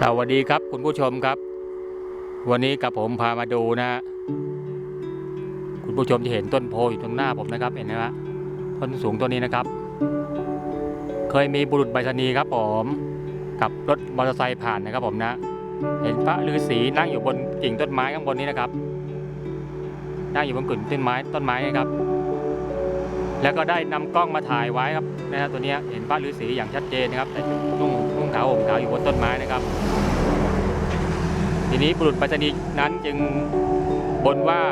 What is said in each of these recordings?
สวัสดีครับคุณผู้ชมครับ วันนี้กับผมพามาดูนะฮะคุณผู้ชมจะเห็นต้นโพอยู่ตรงหน้าผมนะครับเห็นไหมฮะต้นสูงต้นนี้นะครับ เคยมีบุรุษไปรษณีครับผมกับรถมอเตอร์ไซค์ผ่านนะครับผมนะ เห็นพระฤาษีนั่งอยู่บนกิ่งต้นไม้ข้างบนนี้นะครับ นั่งอยู่บนกิ่งต้นไม้ต้นไม้นะครับ แล้วก็ได้นำกล้องมาถ่ายไว้ครับนะฮะตัวนี้เห็นพระฤาษีอย่างชัดเจนนะครับแต่นุ่งนุ่ง ขาวห่มขาวอยู่บนต้นไม้นะครับ ทีนี้บุรุษไปรษณีย์นั้นจึงบนว่า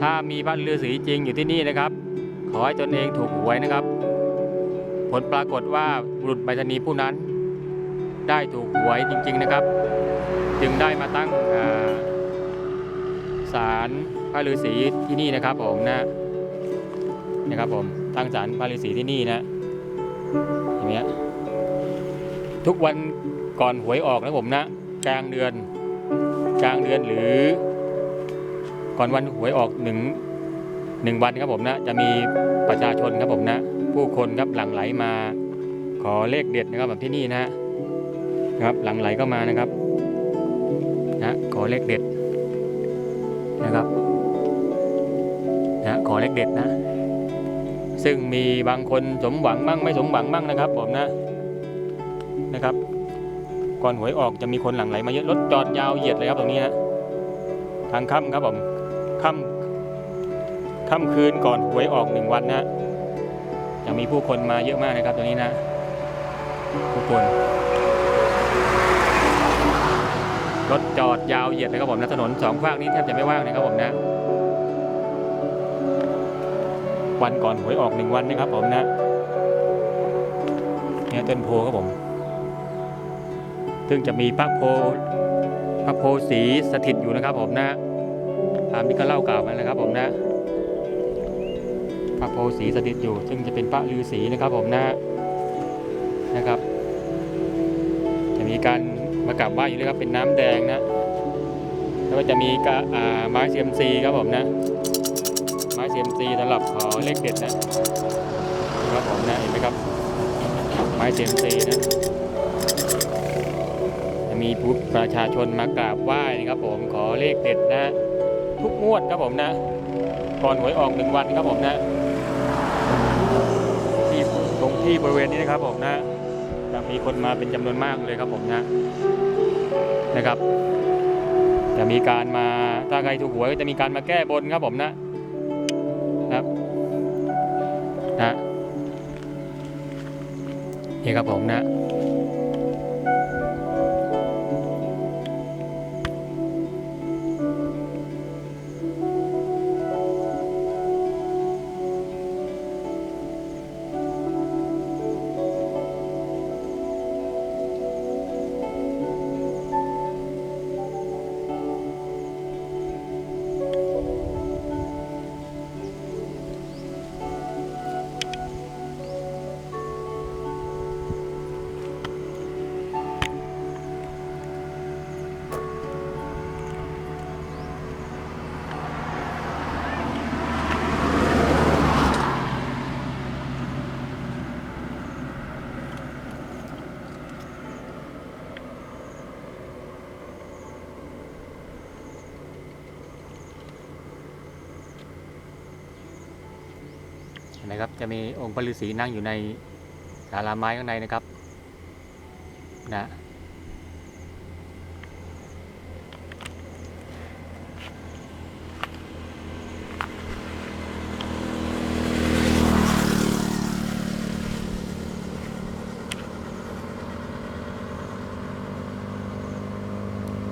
ถ้ามีพระฤาษีจริงอยู่ที่นี่นะครับ ขอให้ตนเองถูกหวยนะครับ ผลปรากฏว่าบุรุษไปรษณีย์ผู้นั้นได้ถูกหวยจริง ๆนะครับ จึงได้มาตั้งศาลพระฤาษีที่นี่นะครับผมนะนะครับผมตั้งศาลพระฤาษีที่นี่นะอย่างเงี้ย ทุกวันก่อนหวยออกนะผมนะ กลางเดือน กลางเดือนหรือ ก่อนวันหวยออกหนึ่งหนึ่งวันครับผมนะ จะมีประชาชนครับผมนะ ผู้คนครับหลั่งไหลมา ขอเลขเด็ดนะครับแบบที่นี่นะครับหลั่งไหลก็มานะครับนะขอเลขเด็ดนะครับนะขอเลขเด็ดนะ ซึ่งมีบางคนสมหวังมั่งไม่สมหวังมั่งนะครับผมนะ นะครับ ก่อนหวยออกจะมีคนหลั่งไหลมาเยอะรถจอดยาวเหยียดเลยครับตรงนี้นะทางค่ำครับผมค่ำค่ำคืนก่อนหวยออกหนึ่งวันนะจะมีผู้คนมาเยอะมากนะครับตรงนี้นะผู้คนรถจอดยาวเหยียดเลยครับผมนะถนนสองฝั่งนี้แทบจะไม่ว่างนะครับผมนะ วันก่อนหวยออกหนึ่งวันนะครับผมนะเนี่ยต้นโพครับผม ซึ่งจะมีพระโพพระโพสีสถิตอยู่นะครับผมนะตามที่เขาเล่ากล่าวมานะครับผมนะพระโพสีสถิตอยู่ ซึ่งจะเป็นพระฤาษีนะครับผมนะนะครับ จะมีการมากราบไหว้อยู่เลยครับเป็นน้ำแดงนะแล้วก็จะมีกะอ่าไม้เซียมซีครับผมนะไม้เซียมซีสำหรับขอเลขเด็ดนะครับผมนะเห็นไหมครับ ไม้เซียมซีนะ มีผู้ประชาชนมากราบไหว้นะครับผมขอเลขเด็ดนะ ทุกงวดครับผมนะ ก่อนหวยออกหนึ่งวันครับผมนะที่ตรงที่บริเวณนี้นะครับผมนะจะมีคนมาเป็นจำนวนมากเลยครับผมนะนะครับ จะมีการมาถ้าใครถูกหวยก็จะมีการมาแก้บนครับผมนะครับนะนี่ครับผมนะ นไหมครับ จะมีองค์พระฤาษีนั่งอยู่ในศาลาไม้ข้างในนะครับนะ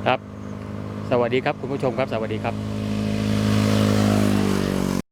ครับ สวัสดีครับคุณผู้ชมครับ สวัสดีครับ